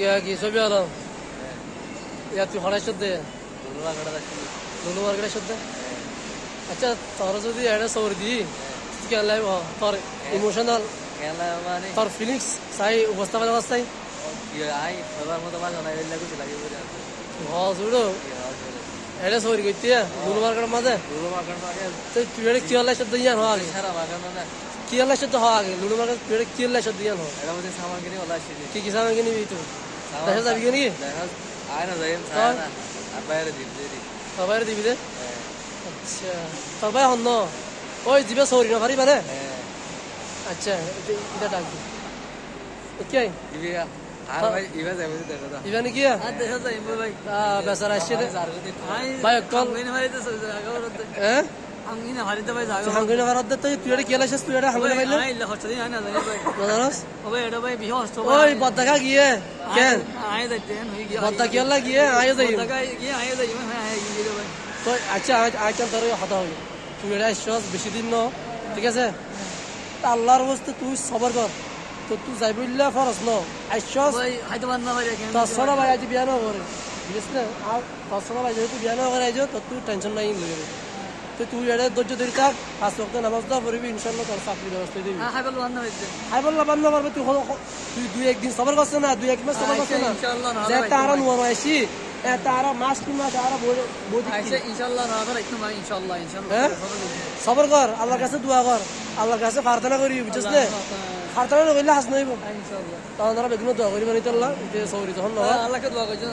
কিয়া কি ছবি আলম ইয়া তুই কটা দেখছি লুলু মার্কেটের সদ্দে? আচ্ছা তোর যদি এটা সবর দি কি লাইব তোর ইমোশনাল তোর ফিলিংস চাই উপস্থাপন অবস্থায়? মাঝে এটা সবরি করতে লুলু মার্কেটের মাঝে? মাকান মাকে তো তুই এটা কি হলাই সদ্দে ইয়ান হওয়া সারা মাকান না কি হলাই সদ্দে হওয়া আগে লুলু মার্কেট তুই এটা কি হলাই সদ্দে হওয়া এটা মধ্যে সামান কিনে ওলা আসছে কি কি সামান কিনিবি তুই? দেখা যাবি কি নাকি? দেখা আয় না যাই না। আর বাইরে দিবি দে? আচ্ছা তোর হন ওই দিবে সৌরি না পারি পারে? হ্যাঁ। আচ্ছা এটা- ডাক দি। কি ইবিয়া আর ভাই ইবা যাবে দেখা দা ইভেন কি আর দেখা যায় ভাই। বেচারা আসছে কল মিনে হ্যাঁ? আমি না হারিতে ভাই জায়গা তুই হাঙ্গুনি মারাত তুই তুই এটা কি লাইছিস তুই এটা হাঙ্গুনি পাইলে আই লা হচ্ছে না জানি ভাই জানোস ওই এটা ভাই বিহ হস্ত ওই বদ্দাকা গিয়ে কেন? আয় যাইতেন হই গিয়া বদ্দা কি গিয়ে আয় যাই টাকা গিয়ে আয় যাই হ্যাঁ আয় গিয়ে ভাই। তো আচ্ছা আজ আজ কাল তোর হতা হই তুই এটা আসছস বেশি দিন ন ঠিক আছে? আল্লাহর বস্তু তুই সবর কর। তো তুই যাই বললে ফরস ন আসছস ভাই তোর আজ বিয়া ন করে বুঝিস না? আর তোর ছোট ভাই যেহেতু বিয়া ন করে আইজ তো তুই টেনশন নাই তো তুই এটা ধৈর্য ধরে থাক। পাঁচ ওয়াক্ত নামাজ দা পড়বি ইনশাল্লাহ তোর চাকরি ব্যবস্থা দিবি হ্যাঁ হাই বল বান্ধ হইতে আই বান্ধব পারবে তুই দুই একদিন সবর করছ না দুই এক মাস সবর করছ না? ইনশাআল্লাহ যে তারা নোয়ানো আইসি তারা মাস কি মাস আরা ইনশাআল্লাহ ইনশাআল্লাহ ইনশাআল্লাহ। হ্যাঁ? সবর কর আল্লাহর কাছে দোয়া কর আল্লাহর কাছে প্রার্থনা করি বুঝছিস না? প্রার্থনা না করলে হাস নইব ইনশাআল্লাহ। তখন তারা বেগুন দোয়া করি বানিতে আল্লাহ সৌরি তখন আল্লাহকে দোয়া করছেন